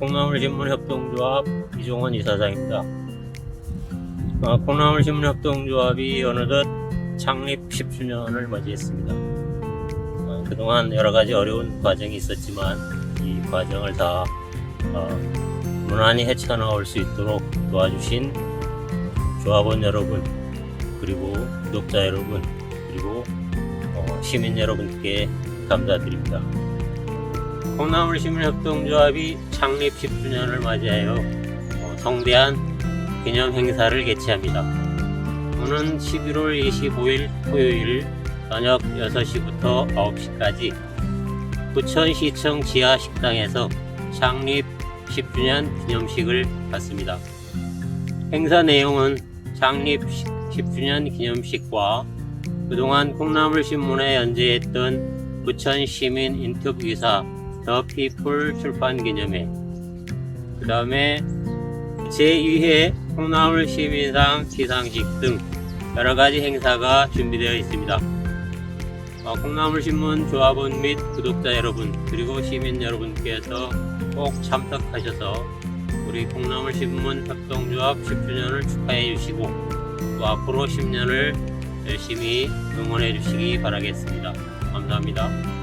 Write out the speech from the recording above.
콩나물신문협동조합 이종원 이사장입니다. 어, 콩나물신문협동조합이 어느덧 창립 10주년을 맞이했습니다. 어, 그동안 여러 가지 어려운 과정이 있었지만 이 과정을 다 어, 무난히 헤쳐나올 수 있도록 도와주신 조합원 여러분 그리고 구독자 여러분 그리고 어, 시민 여러분께 감사드립니다. 콩나물 시민협동조합이 창립 10주년을 맞이하여 어, 성대한 기념 행사를 개최합니다. 오는 11월 25일 토요일 저녁 6시부터 9시까지 부천시청 지하 식당에서 창립 10주년 기념식을 갖습니다. 행사 내용은 창립 10주년 기념식과 그동안 콩나물 신문에 연재했던 부천 시민 인터뷰사 더 피플 출판 기념회 그 다음에 제2회 콩나물 시민상 시상식 등 여러 가지 행사가 준비되어 있습니다. 어, 콩나물 신문 조합원 및 구독자 여러분 그리고 시민 여러분께서 꼭 참석하셔서 우리 콩나물 신문 협동조합 10주년을 축하해 주시고 또 앞으로 10년을 열심히 응원해 주시기 바라겠습니다. 감사합니다.